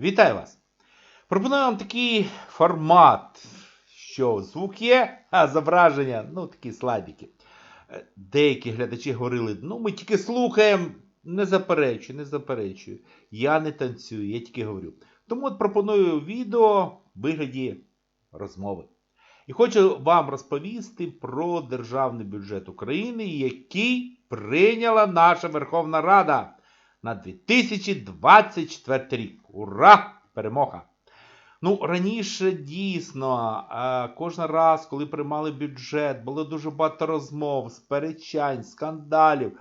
Вітаю вас! Пропоную вам такий формат, що звук є, а зображення, ну такі слайдики. Е, Деякі глядачі говорили, ну ми тільки слухаємо, не заперечую, не заперечую. Я не танцюю, я тільки говорю. Тому от пропоную відео в вигляді розмови. І хочу вам розповісти про державний бюджет України, який прийняла наша Верховна Рада на 2024 рік. Ура! Перемога! Ну, раніше дійсно, е, кожен раз, коли приймали бюджет, було дуже багато розмов, сперечань, скандалів,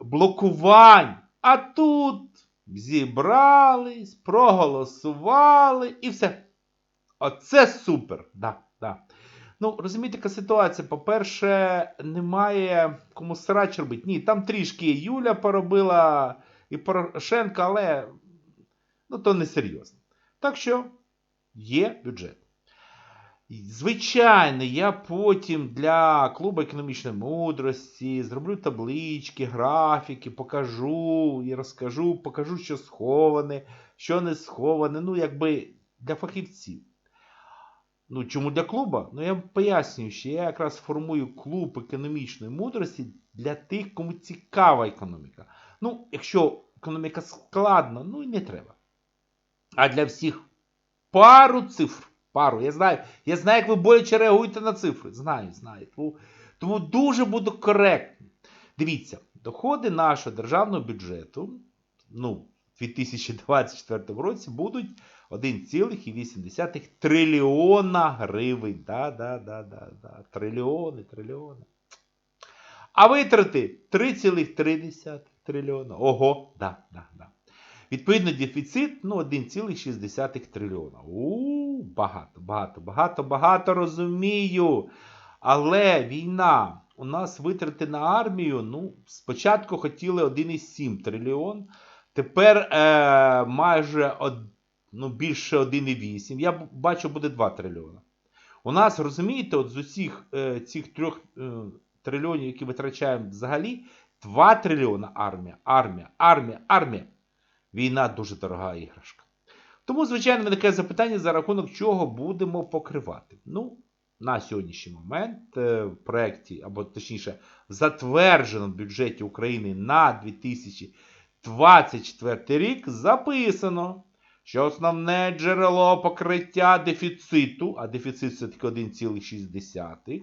блокувань. А тут зібрались, проголосували і все. Оце супер! Да, да. Ну, розумієте, яка ситуація. По-перше, немає кому срач робити. Ні, там трішки Юля поробила і Порошенко, але ну, то не серйозно. Так що є бюджет. Звичайно, я потім для клубу економічної мудрості зроблю таблички, графіки, покажу і розкажу, покажу, що сховане, що не сховане. Ну, якби для фахівців. Ну, чому для клуба? Ну, я пояснюю, що я якраз формую клуб економічної мудрості для тих, кому цікава економіка. Ну, якщо економіка складна, ну і не треба. А для всіх пару цифр. Пару. Я знаю, я знаю, як ви боляче реагуєте на цифри. Знаю, знаю. Тому, дуже буду коректним. Дивіться, доходи нашого державного бюджету ну, в 2024 році будуть 1,8 трильйона гривень. Да, да, да, да, да. Трильйони, трильйони. А витрати 3,3 трильйона. Ого, да, да, да. Відповідно, дефіцит ну, 1,6 трильйона. У, багато, багато, багато, багато розумію. Але війна, у нас витрати на армію, ну, спочатку хотіли 1,7 трильйон. Тепер е, майже од, ну, більше 1,8. Я бачу, буде 2 трильйона. У нас, розумієте, от з усіх е, цих трьох е, трильйонів, які витрачаємо взагалі, 2 трильйона армія, армія, армія, армія. Війна дуже дорога іграшка. Тому, звичайно, виникає запитання, за рахунок чого будемо покривати. Ну, на сьогоднішній момент е, в проєкті, або точніше, в затвердженому бюджеті України на 2024 рік записано, що основне джерело покриття дефіциту, а дефіцит все-таки 1,6,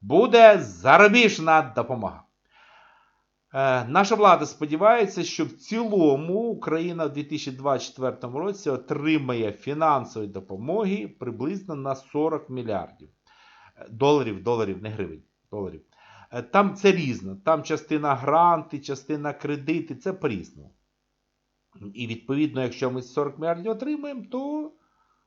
буде зарубіжна допомога. Е, наша влада сподівається, що в цілому Україна в 2024 році отримає фінансової допомоги приблизно на 40 мільярдів доларів, доларів, не гривень, доларів. Е, там це різно. Там частина гранти, частина кредити, це по-різному. І відповідно, якщо ми 40 мільярдів отримаємо, то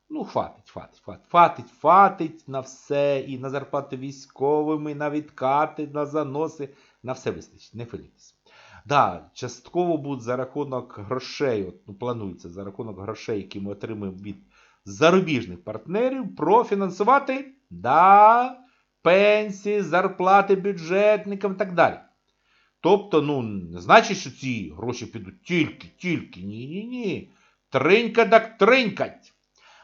ну, хватить, хватить, хватить, хватить, хватить на все, і на зарплати військовим, і на відкати, на заноси. На все вистачить, не хвилюйтесь. Да, частково будуть за рахунок грошей, от, ну, планується за рахунок грошей, які ми отримуємо від зарубіжних партнерів, профінансувати да, пенсії, зарплати бюджетникам і так далі. Тобто, ну, не значить, що ці гроші підуть тільки, тільки, ні-ні-ні. Тринька так тринькать.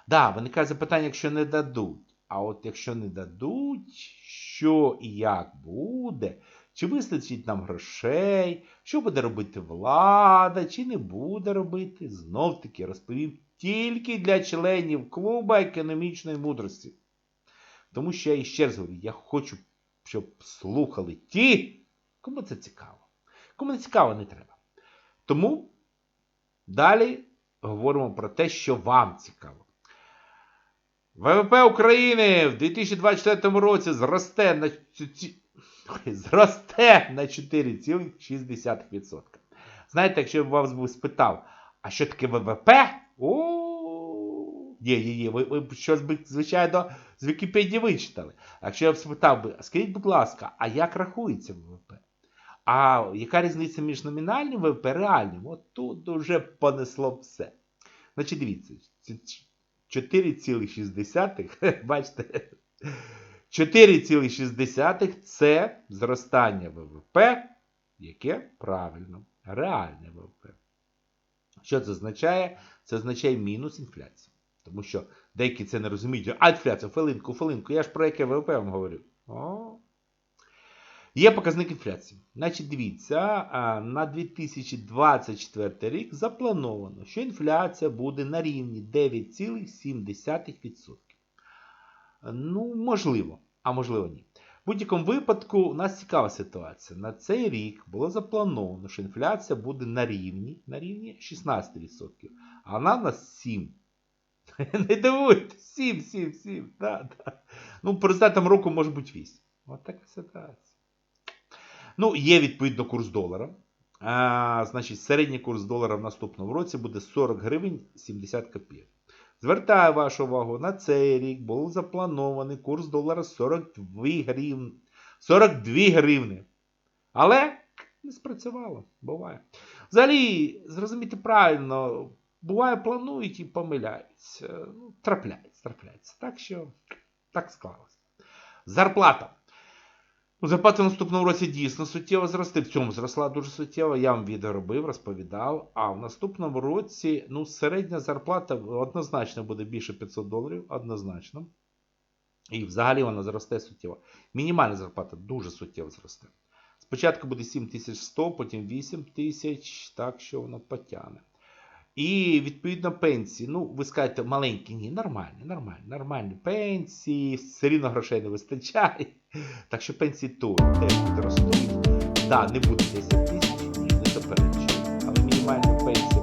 Да, виникає запитання, якщо не дадуть. А от якщо не дадуть, що і як буде, чи вистачить нам грошей, що буде робити влада, чи не буде робити, знов таки розповім тільки для членів клуба економічної мудрості. Тому що я іще раз говорю, я хочу, щоб слухали ті, кому це цікаво. Кому не цікаво, не треба. Тому далі говоримо про те, що вам цікаво. ВВП України в 2024 році зросте на зросте на 4,6%. Знаєте, якщо я вас би спитав, а що таке ВВП? О, є, є, є. Ви, ви щось би, звичайно, з Вікіпедії вичитали. А якщо я б спитав би, скажіть, будь ласка, а як рахується ВВП? А яка різниця між номінальним ВВП і реальним? От тут вже понесло все. Значить, дивіться, 4,6, бачите, 4,6 це зростання ВВП, яке правильно, реальне ВВП. Що це означає? Це означає мінус інфляція. Тому що деякі це не розуміють. А інфляція, хвилинку, хвилинку. Я ж про яке ВВП вам говорю. О. Є показник інфляції. Значить, дивіться, на 2024 рік заплановано, що інфляція буде на рівні 9,7%. Ну, можливо, а можливо ні. В будь-якому випадку у нас цікава ситуація. На цей рік було заплановано, що інфляція буде на рівні, на рівні 16%, а вона на 7%. Не дивуйте, 7, 7, 7. Да, да. Ну, по року може бути 8. От така ситуація. Ну, є відповідно курс долара. А, значить, середній курс долара в наступному році буде 40 гривень 70 копійок. Звертаю вашу увагу, на цей рік був запланований курс долара 42 гривні. 42 гривни. Але не спрацювало. Буває. Взагалі, зрозумійте правильно, буває, планують і помиляються. Ну, трапляється, трапляється. Так що так склалося. Зарплата. Зарплата в наступному році дійсно суттєво зросте. В цьому зросла дуже суттєво. Я вам відео робив, розповідав. А в наступному році ну, середня зарплата однозначно буде більше 500 доларів. Однозначно. І взагалі вона зросте суттєво. Мінімальна зарплата дуже суттєво зросте. Спочатку буде 7100, потім 8000, так що воно потягне. І відповідно пенсії. Ну, ви скажете, маленькі, ні, нормальні, нормальні, нормальні пенсії, все рівно грошей не вистачає. Так що пенсії тут теж підростуть. Да, не буде 10 тисяч, не заперечую. Але мінімальна пенсія